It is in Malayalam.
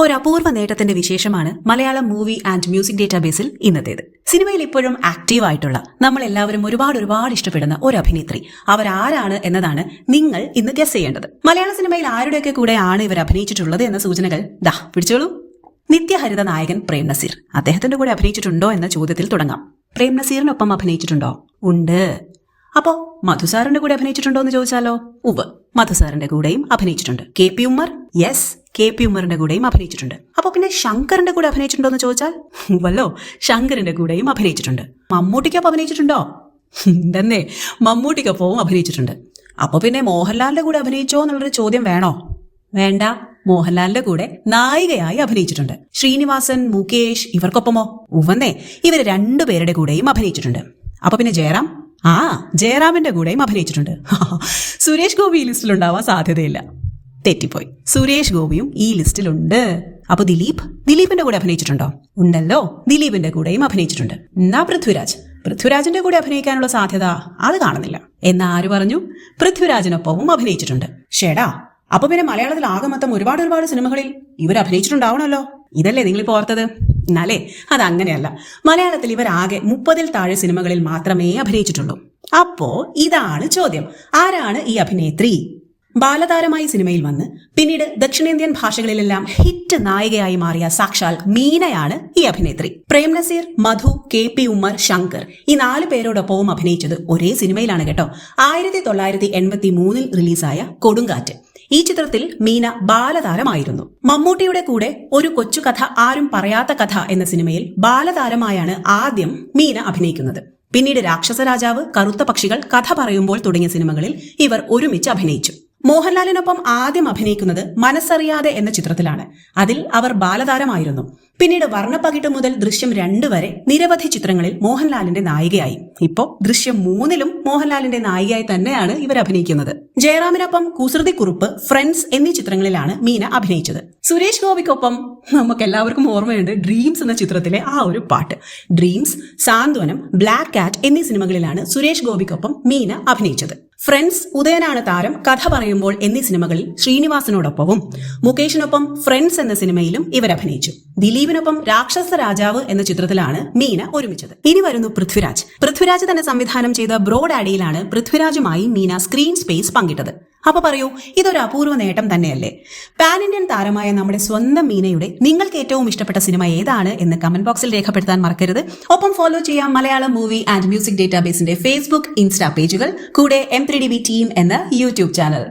ഒരു അപൂർവ നേട്ടത്തിന്റെ വിശേഷമാണ് മലയാളം മൂവി ആൻഡ് മ്യൂസിക് ഡേറ്റാബേസിൽ ഇന്നത്തേത്. സിനിമയിൽ ഇപ്പോഴും ആക്റ്റീവ് ആയിട്ടുള്ള നമ്മൾ എല്ലാവരും ഒരുപാട് ഒരുപാട് ഇഷ്ടപ്പെടുന്ന ഒരു അഭിനേത്രി. അവരാരാണ് എന്നതാണ് നിങ്ങൾ ഇന്ന് ഗസ് ചെയ്യേണ്ടത്. മലയാള സിനിമയിൽ ആരുടെയൊക്കെ കൂടെ ആണ് ഇവർ അഭിനയിച്ചിട്ടുള്ളത് എന്ന സൂചനകൾ ദാ പിടിച്ചോളൂ. നിത്യഹരിത നായകൻ പ്രേം നസീർ. അദ്ദേഹത്തിന്റെ കൂടെ അഭിനയിച്ചിട്ടുണ്ടോ എന്ന ചോദ്യത്തിൽ തുടങ്ങാം. പ്രേം നസീറിനൊപ്പം അഭിനയിച്ചിട്ടുണ്ടോ? ഉണ്ട്. അപ്പോ മധുസാറിന്റെ കൂടെ അഭിനയിച്ചിട്ടുണ്ടോ എന്ന് ചോദിച്ചാലോ? ഉവ് മധുസാറിന്റെ കൂടെയും അഭിനയിച്ചിട്ടുണ്ട്. K P Ummer? Yes K P ഉമ്മറിന്റെ കൂടെയും അഭിനയിച്ചിട്ടുണ്ട്. അപ്പൊ പിന്നെ ശങ്കറിന്റെ കൂടെ അഭിനയിച്ചിട്ടുണ്ടോ എന്ന് ചോദിച്ചാൽ വല്ലോ ശങ്കറിന്റെ കൂടെയും അഭിനയിച്ചിട്ടുണ്ട്. മമ്മൂട്ടിക്കൊപ്പം അഭിനയിച്ചിട്ടുണ്ടോ? തന്നെ മമ്മൂട്ടിക്കൊപ്പവും അഭിനയിച്ചിട്ടുണ്ട്. അപ്പൊ പിന്നെ മോഹൻലാലിന്റെ കൂടെ അഭിനയിച്ചോ എന്നുള്ളൊരു ചോദ്യം വേണോ? വേണ്ട. മോഹൻലാലിന്റെ കൂടെ നായികയായി അഭിനയിച്ചിട്ടുണ്ട്. ശ്രീനിവാസൻ മുകേഷ് ഇവർക്കൊപ്പമോ? ഉവന്നേ ഇവർ രണ്ടുപേരുടെ കൂടെയും അഭിനയിച്ചിട്ടുണ്ട്. അപ്പൊ പിന്നെ ജയറാം? ആ ജയറാമിന്റെ കൂടെയും അഭിനയിച്ചിട്ടുണ്ട്. സുരേഷ് ഗോപി ലിസ്റ്റിലുണ്ടാവാൻ സാധ്യതയില്ല. തെറ്റിപ്പോയി. സുരേഷ് ഗോപിയും ഈ ലിസ്റ്റിലുണ്ട്. അപ്പൊ ദിലീപ് ദിലീപിന്റെ കൂടെ അഭിനയിച്ചിട്ടുണ്ടോ? ഉണ്ടല്ലോ. ദിലീപിന്റെ കൂടെയും അഭിനയിച്ചിട്ടുണ്ട്. എന്നാ പൃഥ്വിരാജ്. പൃഥ്വിരാജിന്റെ കൂടെ അഭിനയിക്കാനുള്ള സാധ്യത അത് കാണുന്നില്ല. എന്നാ ആര് പറഞ്ഞു? പൃഥ്വിരാജിനൊപ്പവും അഭിനയിച്ചിട്ടുണ്ട്. ഷേടാ അപ്പൊ പിന്നെ മലയാളത്തിൽ ആകെ ഒരുപാട് ഒരുപാട് സിനിമകളിൽ ഇവർ അഭിനയിച്ചിട്ടുണ്ടാവണല്ലോ ഇതല്ലേ നിങ്ങളിപ്പോ ഓർത്തത്? എന്നാലേ അത് അങ്ങനെയല്ല മലയാളത്തിൽ ഇവർ ആകെ മുപ്പതിൽ താഴെ സിനിമകളിൽ മാത്രമേ അഭിനയിച്ചിട്ടുള്ളൂ. അപ്പോ ഇതാണ് ചോദ്യം. ആരാണ് ഈ അഭിനേത്രി? ബാലതാരമായി സിനിമയിൽ വന്ന് പിന്നീട് ദക്ഷിണേന്ത്യൻ ഭാഷകളിലെല്ലാം ഹിറ്റ് നായികയായി മാറിയ സാക്ഷാൽ മീനയാണ് ഈ അഭിനേത്രി. പ്രേം നസീർ മധു കെ പി ഉമ്മർ ശങ്കർ ഈ നാല് പേരോടൊപ്പവും അഭിനയിച്ചത് ഒരേ സിനിമയിലാണ് കേട്ടോ. ആയിരത്തി തൊള്ളായിരത്തി എൺപത്തി മൂന്നിൽ റിലീസായ കൊടുങ്കാറ്റ്. ഈ ചിത്രത്തിൽ മീന ബാലതാരമായിരുന്നു. മമ്മൂട്ടിയുടെ കൂടെ ഒരു കൊച്ചു കഥ ആരും പറയാത്ത കഥ എന്ന സിനിമയിൽ ബാലതാരമായാണ് ആദ്യം മീന അഭിനയിക്കുന്നത്. പിന്നീട് രാക്ഷസ രാജാവ് കറുത്ത പക്ഷികൾ കഥ പറയുമ്പോൾ തുടങ്ങിയ സിനിമകളിൽ ഇവർ ഒരുമിച്ച് അഭിനയിച്ചു. മോഹൻലാലിനൊപ്പം ആദ്യം അഭിനയിക്കുന്നത് മനസ്സറിയാതെ എന്ന ചിത്രത്തിലാണ്. അതിൽ അവർ ബാലതാരമായിരുന്നു. പിന്നീട് വർണപ്പകിട്ട് മുതൽ ദൃശ്യം രണ്ട് വരെ നിരവധി ചിത്രങ്ങളിൽ മോഹൻലാലിന്റെ നായികയായി. ഇപ്പോ ദൃശ്യം മൂന്നിലും മോഹൻലാലിന്റെ നായികയായി തന്നെയാണ് ഇവർ അഭിനയിക്കുന്നത്. ജയറാമിനൊപ്പം കുസൃതി കുറുപ്പ് ഫ്രണ്ട്സ് എന്നീ ചിത്രങ്ങളിലാണ് മീന അഭിനയിച്ചത്. സുരേഷ് ഗോപിക്കൊപ്പം നമുക്ക് എല്ലാവർക്കും ഓർമ്മയുണ്ട് ഡ്രീംസ് എന്ന ചിത്രത്തിലെ ആ ഒരു പാട്ട്. ഡ്രീംസ് സാന്ത്വനം ബ്ലാക്ക് കാറ്റ് എന്നീ സിനിമകളിലാണ് സുരേഷ് ഗോപിക്കൊപ്പം മീന അഭിനയിച്ചത്. ഫ്രണ്ട്സ് ഉദയനാണ് താരം കഥ പറയുമ്പോൾ എന്നീ സിനിമകളിൽ ശ്രീനിവാസനോടൊപ്പവും. മുകേഷിനൊപ്പം ഫ്രണ്ട്സ് എന്ന സിനിമയിലും ഇവർ അഭിനയിച്ചു. ദിലീപിനൊപ്പം രാക്ഷസ രാജാവ് എന്ന ചിത്രത്തിലാണ് മീന ഒരുമിച്ചത്. ഇനി വരുന്നു പൃഥ്വിരാജ്. പൃഥ്വിരാജ് തന്നെ സംവിധാനം ചെയ്ത ബ്രോഡ് ആഡിയിലാണ് പൃഥ്വിരാജുമായി മീന സ്ക്രീൻ സ്പേസ് പങ്കിട്ടത്. അപ്പൊ പറയൂ ഇതൊരു അപൂർവ നേട്ടം തന്നെയല്ലേ? പാൻ ഇന്ത്യൻ താരമായ നമ്മുടെ സ്വന്തം മീനയുടെ നിങ്ങൾക്ക് ഏറ്റവും ഇഷ്ടപ്പെട്ട സിനിമ ഏതാണ് എന്ന് കമന്റ് ബോക്സിൽ രേഖപ്പെടുത്താൻ മറക്കരുത്. ഒപ്പം ഫോളോ ചെയ്യാം മലയാളം മൂവി ആൻഡ് മ്യൂസിക് ഡേറ്റാബേസിന്റെ ഫേസ്ബുക്ക് ഇൻസ്റ്റാ പേജുകൾ കൂടെ M three D B team എന്ന യൂട്യൂബ് ചാനൽ